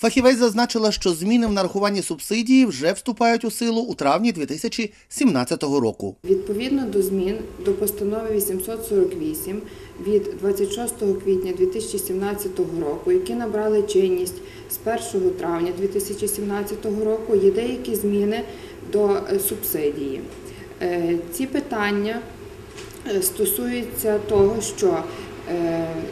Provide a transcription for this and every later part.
Фахівець зазначила, що зміни в нарахуванні субсидії вже вступають у силу у травні 2017 року. Відповідно до змін до постанови 848 від 26 квітня 2017 року, які набрали чинність з 1 травня 2017 року, є деякі зміни до е, субсидії. Е, Ці питання е, стосуються того, що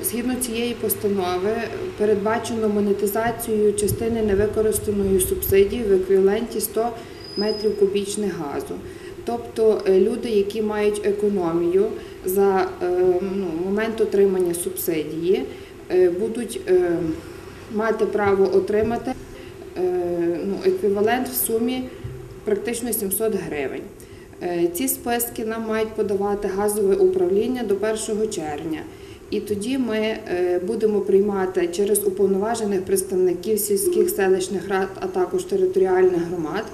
згідно цієї постанови передбачено монетизацію частини невикористаної субсидії в еквіваленті 100 метрів кубічних газу. Тобто е, люди, які мають економію за е, ну, момент отримання субсидії, е, будуть е, мати право отримати е, ну, еквівалент в сумі практично 700 гривень. Е, Ці списки нам мають подавати газове управління до 1 червня. І тоді ми е, будемо приймати через уповноважених представників сільських селищних рад, а також територіальних громад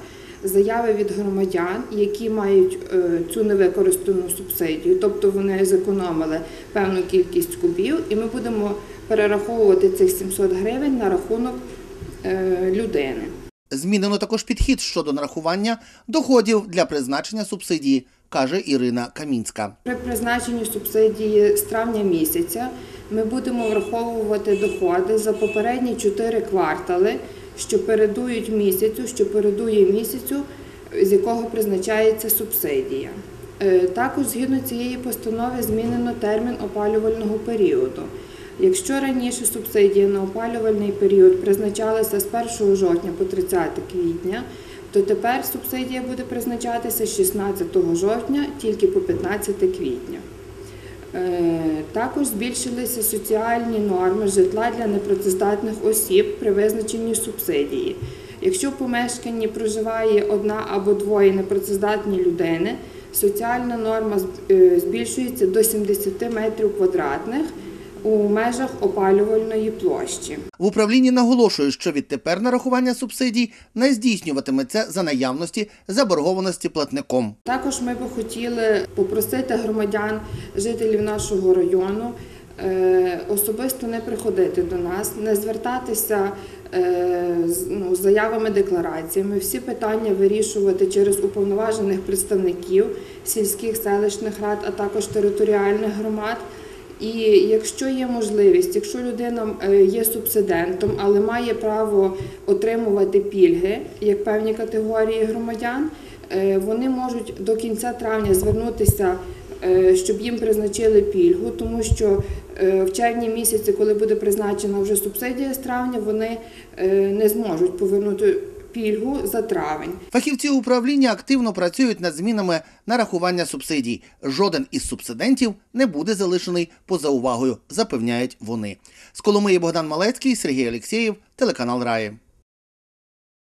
заяви від громадян, які мають е, цю невикористану субсидію, тобто вони зекономили певну кількість кубів, і ми будемо перераховувати цих 700 гривень на рахунок е, людини. Змінено також підхід щодо нарахування доходів для призначення субсидії, каже Ірина Камінська. При призначенні субсидії з травня місяця ми будемо враховувати доходи за попередні 4 квартали, що передують місяцю, що передує місяцю, з якого призначається субсидія. Е, Також згідно цієї постанови змінено термін опалювального періоду. Якщо раніше субсидія на опалювальний період призначалася з 1 жовтня по 30 квітня, то тепер субсидія буде призначатися з 16 жовтня тільки по 15 квітня. Е, Також збільшилися соціальні норми житла для непрацездатних осіб при визначенні субсидії. Якщо в помешканні проживає одна або двоє непрацездатні людини, соціальна норма е, збільшується до 70 метрів квадратних у межах опалювальної площі. В управлінні наголошують, що відтепер нарахування субсидій не здійснюватиметься за наявності заборгованості платником. Також ми би хотіли попросити громадян, жителів нашого району, е, особисто не приходити до нас, не звертатися е, ну, з заявами, деклараціями, всі питання вирішувати через уповноважених представників сільських селищних рад, а також територіальних громад. І якщо є можливість, якщо людина е, є субсидентом, але має право отримувати пільги, як певні категорії громадян, е, вони можуть до кінця травня звернутися, е, щоб їм призначили пільгу, тому що в червні місяці, коли буде призначена вже субсидія з травня, вони не зможуть повернути пільгу за травень. Фахівці управління активно працюють над змінами нарахування субсидій. Жоден із субсидентів не буде залишений поза увагою, запевняють вони. З Коломиї Богдан Малецький, Сергій Олексєєв, телеканал Раї.